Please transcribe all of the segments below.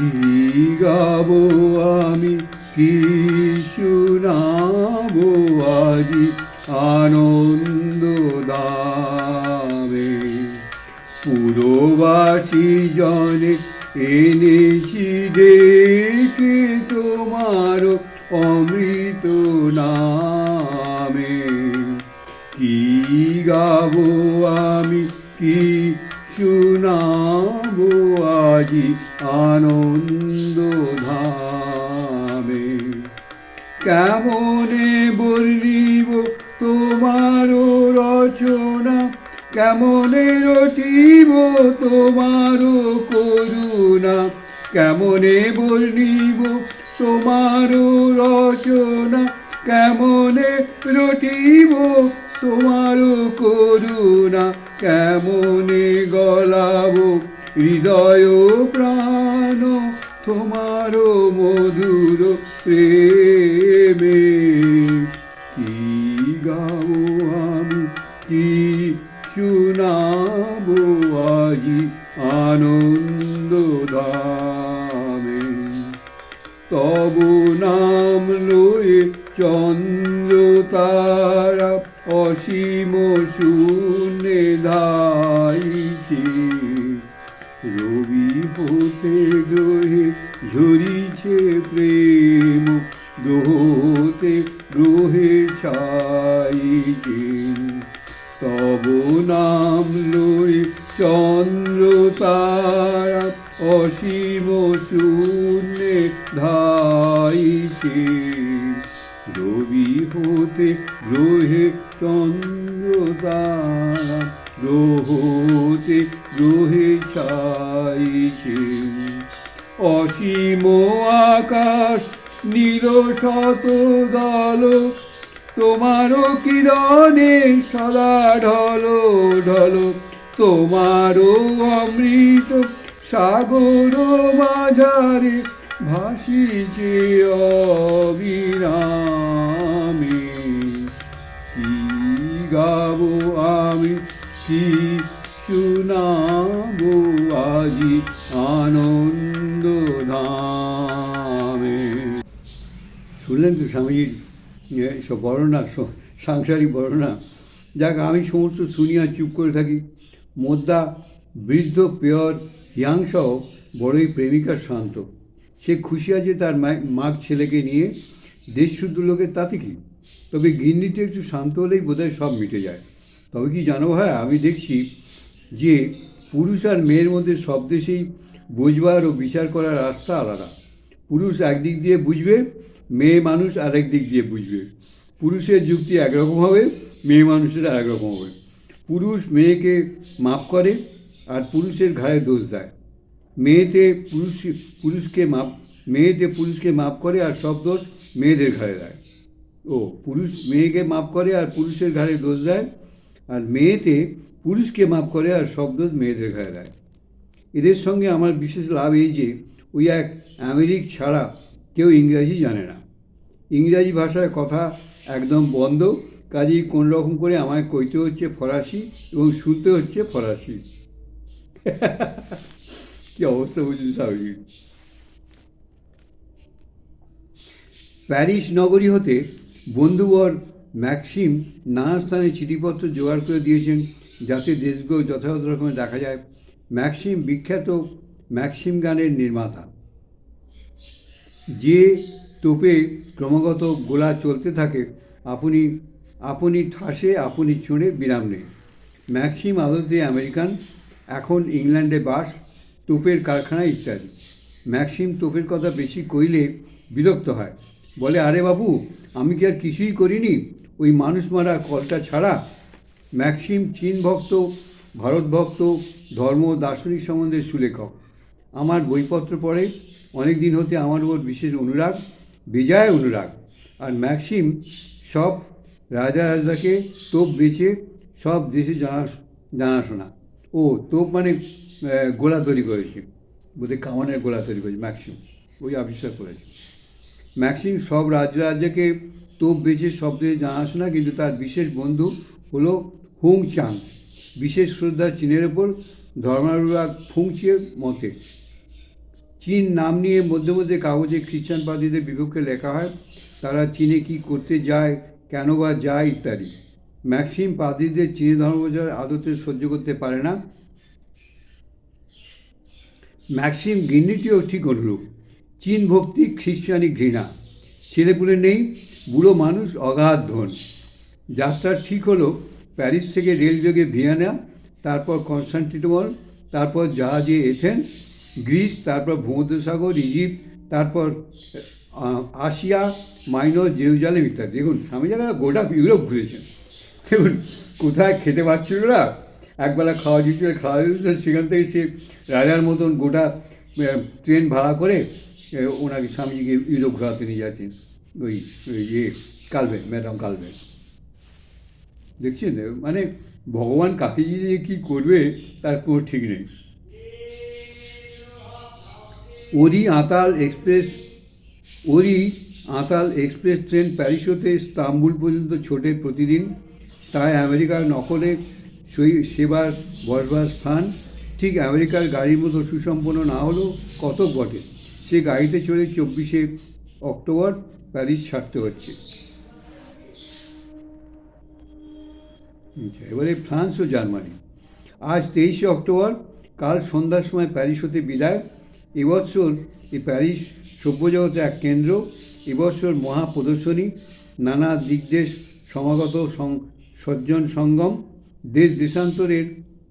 কি গাবো আমি? কি শুনাবো আজি আনন্দ দামে? পুরবাসী জনে এনেছি ডেকে তোমার অমৃত নামে। কি গাবো আমি? কি শুনাবো আজি আনন্দ ধামে কেমনে বলিব তোমার রচনা কেমনে রটিব তোমার করুণা কেমনে বলিব তোমার রচনা কেমনে রটিব তোমার করুণা কেমনে গলাব হৃদয় প্রাণ তোমার মধুর প্রেমে। কি গাবো আমি, কি শুনাবো আজি আনন্দ দামে তব নাম লয়ে চন্দ্র তারা অসীম শূন্যে ধাইছে। হতে গ্রহে ঝরিছে প্রেম, গ্রহতে গ্রহে ছাইছে তব নাম লই চন্দ্র তারা অসীম শূন্যে ধাইছে রবি হতে গ্রহে চন্দ্র তারা, গ্রহতে গ্রহে ছাইছে অসীম আকাশ, নীল শত দল, তোমারও কিরণে সদা ঢলো ঢলো, তোমারও অমৃত সাগর মাঝারে ভাসিছে অবিরামে। কি গাবো আমি, কি শুনাবো আজি আনন্দ ধামে শুনলেন তো স্বামীজির সব বর্ণনা সাংসারিক বর্ণনা। যাক, আমি সমস্ত শুনিয়া চুপ করে থাকি। মোদ্দা, বৃদ্ধ, পেয়র, হিয়াংসহ বড়ই প্রেমিকার শান্ত। সে খুশি আছে তার মাগ ছেলেকে নিয়ে। দেশ শুদ্ধ লোকের তাতে কি? তবে গিন্নিতে একটু শান্ত হলেই বোধহয় সব মিটে যায়। তবে কি জানো ভাই, আমি দেখছি যে পুরুষ আর মেয়ের মধ্যে সব দেশেই বোঝবার ও বিচার করার রাস্তা আলাদা। পুরুষ একদিক দিয়ে বুঝবে, মেয়ে মানুষ আরেক দিক দিয়ে বুঝবে। পুরুষের যুক্তি একরকম হবে, মেয়ে মানুষের আরেক রকম হবে। পুরুষ মেয়েকে মাপ করে আর পুরুষের ঘায়ে দোষ দেয়। মেয়েতে পুরুষ, পুরুষকে মাপ, মেয়েতে পুরুষকে মাপ করে আর সব দোষ মেয়েদের ঘাড়ে দেয়। ও, পুরুষ মেয়েকে মাপ করে আর পুরুষের ঘাড়ে দোষ দেয়, আর মেয়েতে পুরুষকে মাপ করে আর সব দোষ মেয়েদের ঘাড়ে দেয় এদের সঙ্গে আমার বিশেষ লাভ এই যে, ওই এক আমেরিক ছাড়া কেউ ইংরাজি জানে না। ইংরাজি ভাষায় কথা একদম বন্ধ, কাজেই কোন রকম করে আমায় কইতে হচ্ছে ফরাসি এবং শুনতে হচ্ছে ফরাসি। কি অবস্থা বুঝলি স্বাভাবিক প্যারিস নগরী হতে বন্ধুবর ম্যাক্সিম নানা স্থানে চিঠিপত্র জোগাড় করে দিয়েছেন। যাতে দেশগুলো যথাযথ রকমের দেখা যায়, ম্যাক্সিম বিখ্যাত ম্যাক্সিম গানের নির্মাতা। যে তোপে ক্রমাগত গোলা চলতে থাকে, আপনি আপনি ঠাসে, আপনি ছুঁড়ে বিরাম নেই। ম্যাক্সিম আদতে আমেরিকান, এখন ইংল্যান্ডে বাস, তোপের কারখানা ইত্যাদি। ম্যাক্সিম তোপের কথা বেশি কইলে বিরক্ত হয়। বলে, আরে বাবু, আমি কি আর কিছুই করিনি? ওই মানুষ মারা কলটা ছাড়া ম্যাক্সিম চীন ভক্ত, ভারত ভক্ত, ধর্ম দার্শনিক সম্বন্ধে সুলেখক। আমার বইপত্র পড়ে অনেক দিন হতে আমার উপর বিশেষ অনুরাগ, বেজায় অনুরাগ। আর ম্যাক্সিম সব রাজা রাজাকে তোপ বেচে সব দেশে জানা, জানাশোনা। ও তোপ মানে গোলা তৈরি করেছে। বোধহয় কামানের গোলা তৈরি করেছে ম্যাক্সিম। ওই আবিষ্কার করেছে। ম্যাক্সিম সব রাজ্য রাজ্যকে তোপ বেচে সব দেশে জানাশোনা, কিন্তু তার বিশেষ বন্ধু হলো হুং চাং বিশেষ শ্রদ্ধা চীনের ওপর ধর্মানুরাগ ফুংচিয়ে মতে। চীন নাম নিয়ে মধ্যে মধ্যে কাগজে খ্রিস্টানবাদীদের বিপক্ষে লেখা হয়, তারা চীনে কি করতে যায়, কেন বা যায় ইত্যাদি। ম্যাক্সিম পাদ্রীদের চীনে ধর্মপ্রচার আদতে সহ্য করতে পারে না। ম্যাক্সিম গিন্নিটিও ঠিক অনুরূপ। চীন ভক্তি খ্রিস্টানি ঘৃণা। ছেলেপুলে নেই, বুড়ো মানুষ অগাধ ধন। যাত্রা ঠিক হলো প্যারিস থেকে রেলযোগে ভিয়েনা, তারপর কনস্টান্টিনোপল, তারপর জাহাজে এথেন্স, গ্রিস, তারপর ভূমধ্যসাগর, ইজিপ্ট, তারপর আসিয়া মাইনর জেরুজালেম ইত্যাদি। দেখুন, স্বামী যারা গোটা ইউরোপ ঘুরেছেন। দেখুন, কোথায় খেতে পাচ্ছিল না একবেলা খাওয়া দিচ্ছিল খাওয়া দিচ্ছিল, সেখান থেকে সে রাজার মতন গোটা ট্রেন ভাড়া করে ওনাকে স্বামীজিকে ইউরোপ ঘোরাতে নিয়ে যাচ্ছেন। ওই ইয়ে কালবে ম্যাডাম কালবে দেখছেন? মানে ভগবান কাকে যে কী করবে, তার কোনো ঠিক নেই। ওরি আতাল এক্সপ্রেস ওরি আতাল এক্সপ্রেস ট্রেন প্যারিস হতে ইস্তাম্বুল পর্যন্ত ছোটে প্রতিদিন। তাই আমেরিকার নকলে সই- সেবার বসবার স্থান। ঠিক আমেরিকার গাড়ির মতো সুসম্পন্ন না হলেও কত বটে। সে গাড়িতে চড়ে চব্বিশে অক্টোবর প্যারিস ছাড়তে হচ্ছে। আচ্ছা, এবারে ফ্রান্স ও জার্মানি। আজ তেইশে অক্টোবর কাল সন্ধ্যার সময় প্যারিস হতে বিদায়। এবছর এই প্যারিস সভ্যজগতে এক কেন্দ্র এবছর মহা প্রদর্শনী নানা দিকদেশ সমাগত সজ্জন সঙ্গম দেশ দেশান্তরের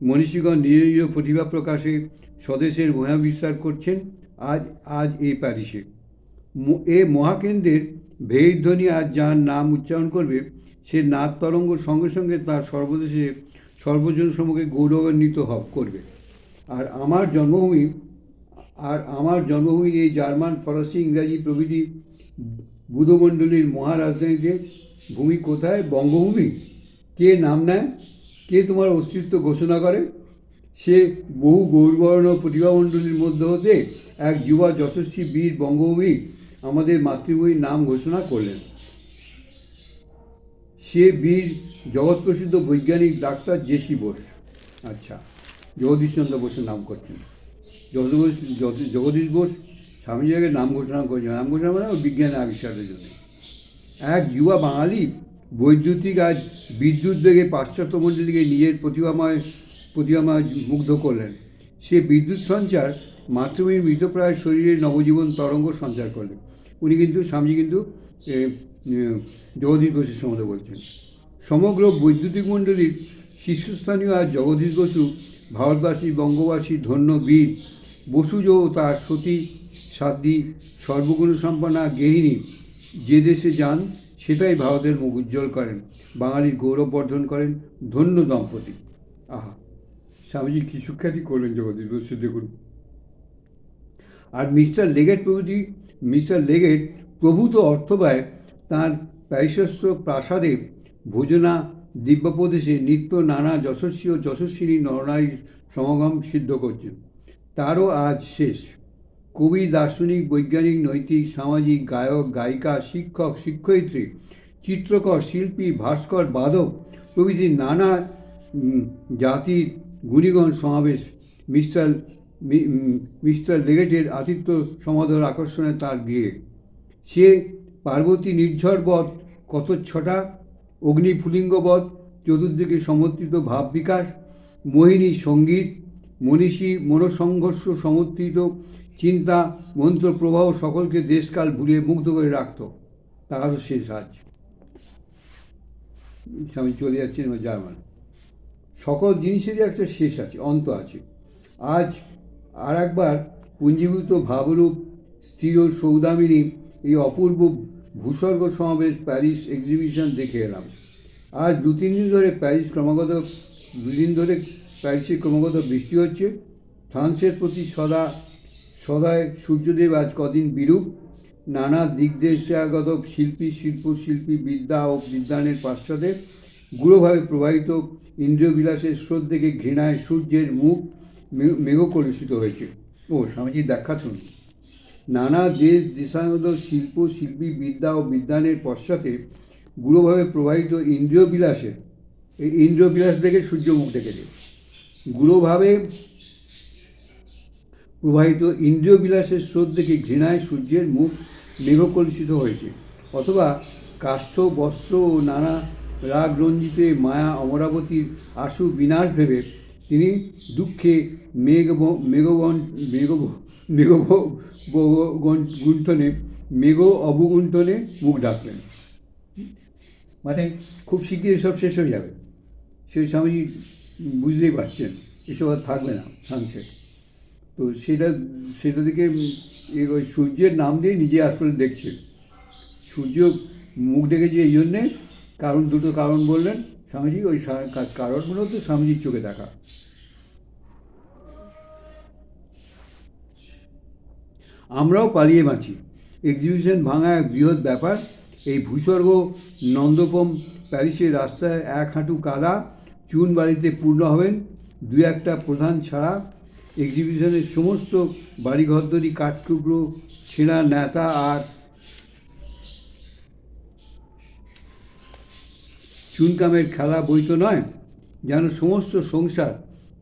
মনীষীগণ নিজ নিজ প্রতিভা প্রকাশে স্বদেশের মহা বিস্তার করছেন আজ আজ এই প্যারিসে। এ মহাকেন্দ্রের ভেয়ধ্বনি আজ যার নাম উচ্চারণ করবে সে নাদ তরঙ্গ সঙ্গে সঙ্গে তার সর্বদেশে সর্বজন সম্মুখে গৌরবান্বিত হব, করবে। আর আমার জন্মভূমি, আর আমার জন্মভূমি এই জার্মান, ফরাসি, ইংরাজি প্রভৃতি বুধমণ্ডলীর মহারাজধানীতে। ভূমি কোথায়? বঙ্গভূমি। কে নাম নেয়? কে তোমার অস্তিত্ব ঘোষণা করে? সে বহু গৌরবর্ণ প্রতিভামণ্ডলীর মধ্যে হতে এক যুবা যশস্বী বীর বঙ্গভূমি আমাদের মাতৃভূমির নাম ঘোষণা করলেন। সে বীর জগৎ প্রসিদ্ধ বৈজ্ঞানিক ডাক্তার জেসি বোস। আচ্ছা জগদীশচন্দ্র বোসের নাম করছেন। জগদীশ জগদীশ বোস স্বামীজিকে নাম ঘোষণা করেছেন। নাম ঘোষণা মানে বিজ্ঞানের আবিষ্কারের জন্য। এক যুবা বাঙালি বৈদ্যুতিক আজ বিদ্যুৎ বেগে পাশ্চাত্য মণ্ডলীকে নিজের প্রতিভাময় প্রতিভাময় মুগ্ধ করলেন। সে বিদ্যুৎ সঞ্চার মাতৃভূমির মৃতপ্রায় শরীরে নবজীবন তরঙ্গ সঞ্চার করলেন। উনি কিন্তু, স্বামীজি কিন্তু জগদীশ বসুর সম্বন্ধে বলছেন। সমগ্র বৈদ্যুতিক মণ্ডলীর শীর্ষস্থানীয় আজ জগদীশ বসু ভারতবাসী, বঙ্গবাসী, ধন্য, বীর বসুজ ও তার সতী, সাধ্বী, সর্বগুণ সম্পন্না গেহিনী যে দেশে যান, সেটাই ভারতের মুখ উজ্জ্বল করেন, বাঙালির গৌরব বর্ধন করেন, ধন্য দম্পতি। আহা, স্বামীজি কি সুখ্যাতি করলেন জগদীশ বসু দেখুন। আর মিস্টার লেগেট প্রভৃতি, মিস্টার লেগেট প্রভূত অর্থব্যয় তাঁর প্যারিসস্থ প্রাসাদে ভোজনা, দিব্যপ্রদেশে নিত্য নানা যশস্বী ও যশস্বিনী নরনারীর সমাগম সিদ্ধ করছেন। তারও আজ শেষ। কবি, দার্শনিক, বৈজ্ঞানিক, নৈতিক, সামাজিক, গায়ক, গায়িকা, শিক্ষক, শিক্ষয়িত্রী, চিত্রকর, শিল্পী, ভাস্কর, বাদক প্রভৃতি নানা জাতির গুণীগণ সমাবেশ মিস্টার মিস্টার লেগেটের আতিথ্য সমাদর আকর্ষণে তার গৃহে। সে পার্বতী নির্ঝরবধ কত ছটা? অগ্নি ফুলিঙ্গবধ চতুর্দিকে সমর্থিত ভাব বিকাশ, মোহিনী সংগীত, মনীষী মনোসংঘর্ষ সমর্থিত চিন্তা, মন্ত্র প্রবাহ সকলকে দেশকাল ভুলিয়ে মুগ্ধ করে রাখত। তাহারও শেষ আজ। স্বামী চলে এবার জার্মান। সকল জিনিসেরই একটা শেষ আছে, অন্ত আছে। আজ আর একবার পুঞ্জীভূত ভাবরূপ, স্থির সৌদামিনী এই অপূর্ব ভূস্বর্গ সমাবেশ প্যারিস এক্সিবিশন দেখে এলাম। আজ দু, তিন দিন ধরে প্যারিস ক্রমাগত দুদিন ধরে প্যারিসে ক্রমাগত বৃষ্টি হচ্ছে। ফ্রান্সের প্রতি সদা, সদায় সূর্যদেব আজ কদিন বিরূপ। নানা দিগদেশাগত শিল্পী শিল্প শিল্পী বিদ্যা ও বিদ্যানের পাশ্চাত্যে গূঢ়ভাবে প্রবাহিত। ইন্দ্রিয়বিলাসের স্রোত দেখে ঘৃণায় সূর্যের মুখ মেঘ কলুষিত হয়েছে। ও, স্বামীজির ব্যাখ্যা শুনুন। নানা দেশ দেশাগত শিল্প, শিল্পী, বিদ্যা ও বিজ্ঞানের পশ্চাতে গূঢ়ভাবে প্রবাহিত ইন্দ্রিয় বিলাসের এই ইন্দ্রিয় বিলাস দেখে সূর্য মুখ ডেকেছে গূঢ়ভাবে প্রবাহিত ইন্দ্রিয় বিলাসের স্রোত দেখে ঘৃণায় সূর্যের মুখ মেঘকলুষিত হয়েছে। অথবা কাষ্ঠ, বস্ত্র ও নানা রাগ রঞ্জিত মায়া, অমরাবতীর আশু বিনাশ ভেবে তিনি দুঃখে মেঘ মেঘগণ মেঘ মেঘ গুণ্ঠনে মেঘ অবগুণ্ঠনে মুখ ডাকলেন। মানে খুব শিগগির এসব শেষ হয়ে যাবে। সেই স্বামীজি বুঝতেই পারছেন, এসব আর থাকবে না সানসেট তো সেটা সেটা থেকে ওই সূর্যের নাম দিয়ে নিজে আসলে দেখছে। সূর্য মুখ ডেকেছে এই জন্যে, কারণ দুটো কারণ বললেন স্বামীজি, ওই সা- কারণগুলো তো স্বামীজির চোখে দেখা। আমরাও পালিয়ে বাঁচি। এক্সিবিশন ভাঙা এক বৃহৎ ব্যাপার। এই ভূস্বর্গ নন্দপম প্যারিসের রাস্তায় এক হাঁটু কাদা, চুন বাড়িতে পূর্ণ হবেন, দু একটা প্রধান ছাড়া। এক্সিবিশনের সমস্ত বাড়িঘরদরি কাঠটুকরো ছেঁড়া ন্যাতা আর চুনকামের খেলা বই তো নয়, যেন সমস্ত সংসার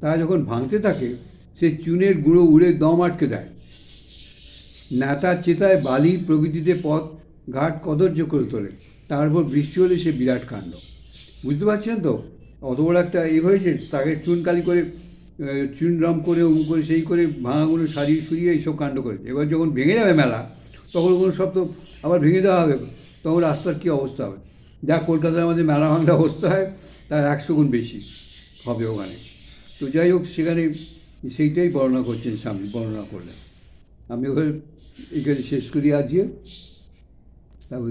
তা যখন ভাঙতে থাকে, সে চুনের গুঁড়ো উড়ে দম আটকে দেয়। ন্যাতার চেতায় বালি প্রভৃতিতে পথ ঘাট কদর্য করে তোলে। তারপর বৃষ্টি হলে সে বিরাট কাণ্ড। বুঝতে পারছেন তো? অত বড় একটা এ হয়েছে তাকে চুনকালি করে আহ, চুন রম করে উম করে সেই করে ভাঙাগুলো সারিয়ে সুরিয়ে এইসব কাণ্ড করেছে। এবার যখন ভেঙে যাবে মেলা তখন ওগুলো সব তো আবার ভেঙে দেওয়া হবে তখন রাস্তার কী অবস্থা হবে? যা কলকাতার আমাদের মেলা ভাঙা অবস্থা হয় তার একশো গুণ বেশি হবে ওখানে। তো যাই হোক সেখানে সেইটাই বর্ণনা করছেন স্বামী বর্ণনা করলেন। আমি ওখানে এখানে শেষ করি আজকে। তারপর